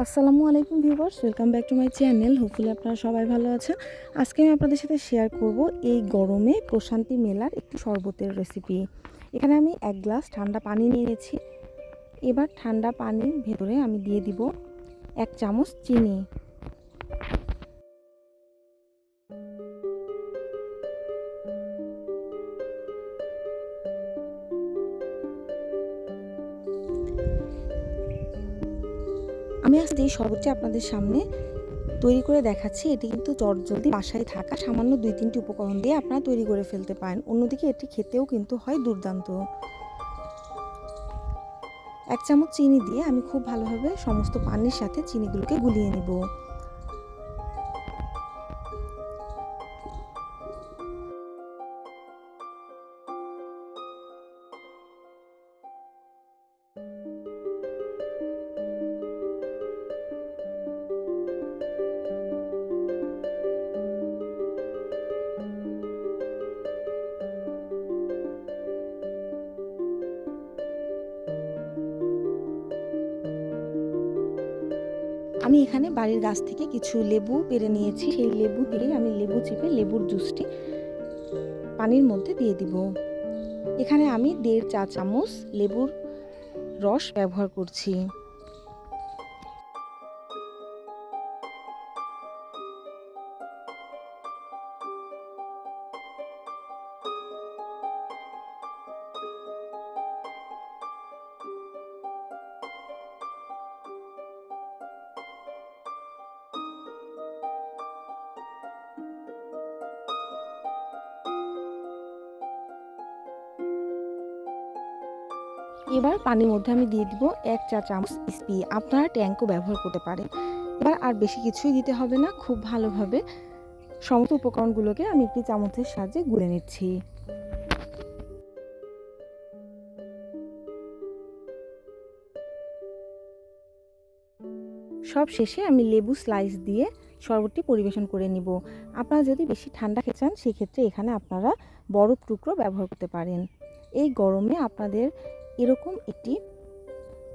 আসসালামু আলাইকুম viewers, welcome back to my channel. Hopefully আপনারা সবাই ভালো আছেন। আজকে আমি আপনাদের সাথে শেয়ার করব এই গরমে প্রশান্তি মেলার একটি শরবতের রেসিপি এখানে আমি এক গ্লাস ঠান্ডা পানি নিয়ে নিয়েছি। এবার ঠান্ডা পানির ভেতরে আমি দিয়ে দিব এক চামচ চিনি। আমি আজকে এই শরবতটি আপনাদের সামনে তৈরি করে দেখাচ্ছি, এটি কিন্তু চটজলদি বাসায় থাকা সামান্য দুই তিনটি উপকরণ দিয়ে আপনারা তৈরি করে ফেলতে পারেন। অন্যদিকে এটি খেতেও কিন্তু হয় দুর্দান্ত। এক চামচ চিনি দিয়ে আমি খুব ভালোভাবে সমস্ত পানির সাথে চিনিগুলোকে গুলিয়ে নেব। আমি এখানে বাড়ির গাছ থেকে কিছু লেবু পেরে নিয়েছি। সেই লেবু দিয়ে আমি লেবু চেপে লেবুর জুসটি পানির মধ্যে দিয়ে দিব। এখানে আমি দেড় চা চামচ লেবুর রস ব্যবহার করছি। এবার পানির মধ্যে আমি দিয়ে দিব এক চা চামচ স্পি আপনারা ট্যাঙ্কও ব্যবহার করতে পারেন। এবার আর বেশি কিছুই দিতে হবে না, খুব ভালোভাবে সমস্ত উপকরণগুলোকে আমি একটি চামচের সাহায্যে গুলে নিচ্ছি। সব শেষে আমি লেবু স্লাইস দিয়ে শরবতটি পরিবেশন করে নিব। আপনারা যদি বেশি ঠান্ডা খেতে চান, সেক্ষেত্রে এখানে আপনারা বরফ টুকরো ব্যবহার করতে পারেন। এই গরমে আপনাদের এরকম একটি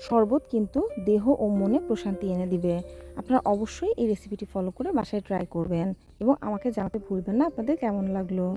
শরবত কিন্তু দেহ ও মনে প্রশান্তি এনে দিবে। আপনারা অবশ্যই এই রেসিপিটি ফলো করে বাসায় ট্রাই করবেন এবং আমাকে জানাতে ভুলবেন না আপনাদের কেমন লাগল।